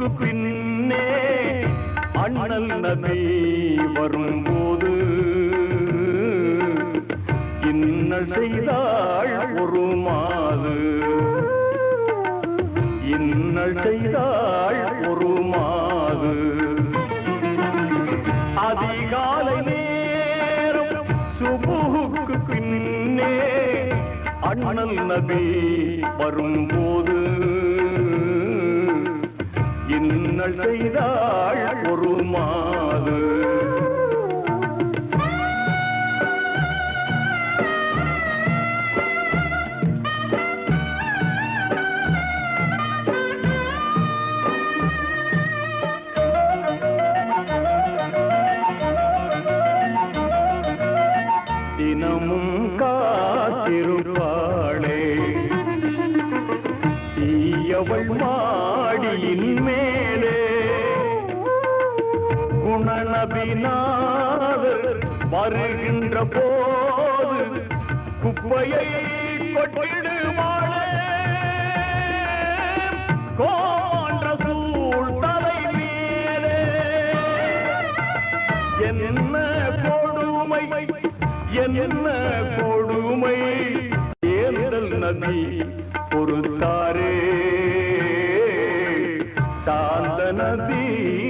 போருக்கு பின்னே அண்ணல் நதி வரும்போது இன்னல் செய்தாள் ஒரு மாது. இன்னல் செய்தாள் ஒரு மாது. அதிகாலை நேரம் சுபுகுக்கு பின்னே அண்ணல் நபி வரும்போது அவள் செய்தாள் ஒரு மாது. தினமும் காத்திருப்பாளே. தீயவள் மாடியின் மேலே குணநபிநாதர் வருகின்ற போது குப்பையை கொட்டிடுவாளே கோன்ற சூழ் தலை மேலே. என்ன கொடுமை என்ன கொடுமை. ஏந்தல் நதி பொறுத்தாரே. சாந்த நதி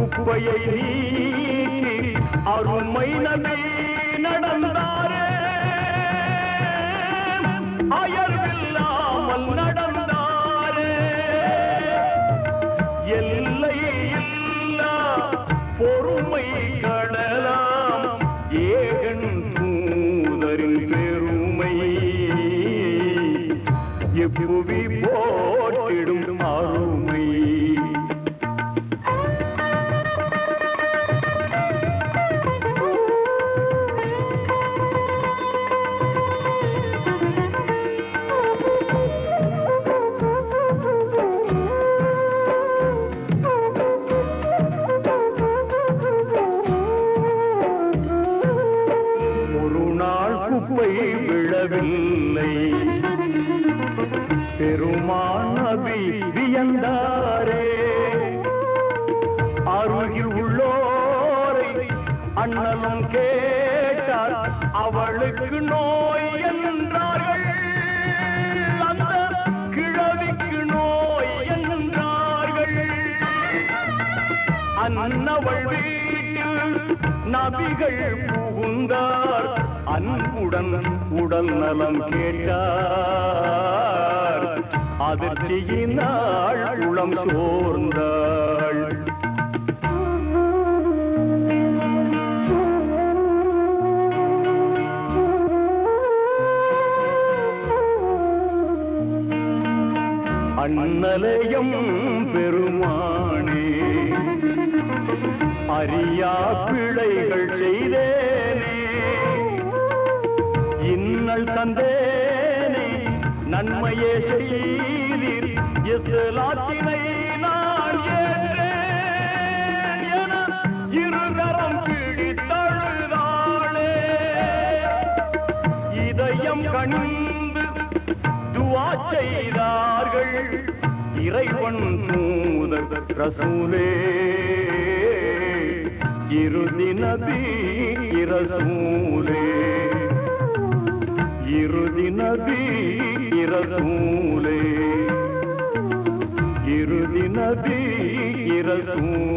குப்பையை நீக்கி அருமை நபி நடந்தாரே. அயர்வில்லாமல் நடந்தாரே. எல்லை இல்லா பொறுமை கடலாம். ஏகன் தூதரின் பெருமை. எப்புவி போ விழவில்லை. பெருமான் நபி வியந்தாரே. அருகில் உள்ளோரை அண்ணலும் கேட்டார் அவளுக்கு நோய் என்றார்கள். அந்த கிழவிக்கு நோய் என்றார்கள். அன்னவள் வீட்டில் நபிகள் புகுந்தார். அன்புடன் உடல் நலம் கேட்டார். அதிர்ச்சியினால் உளம் சோர்ந்தாள். அண்ணலயம் பெருமானே அறியா பிழைகள் செய் நீங்கள் தந்தேனே நன்மையே செய்தீர். இஸ்லாத்தினை நான் ஏற்றேன் என இருகரம் பிடித்தழுதாளே இதயம் கணிந்து துவா செய்தார்கள். இறைவன் தூதர் ரசூலே. இறுதி நபி இரசூலே இறுதி நபி இரசூலே. இறுதி நபி இரசூ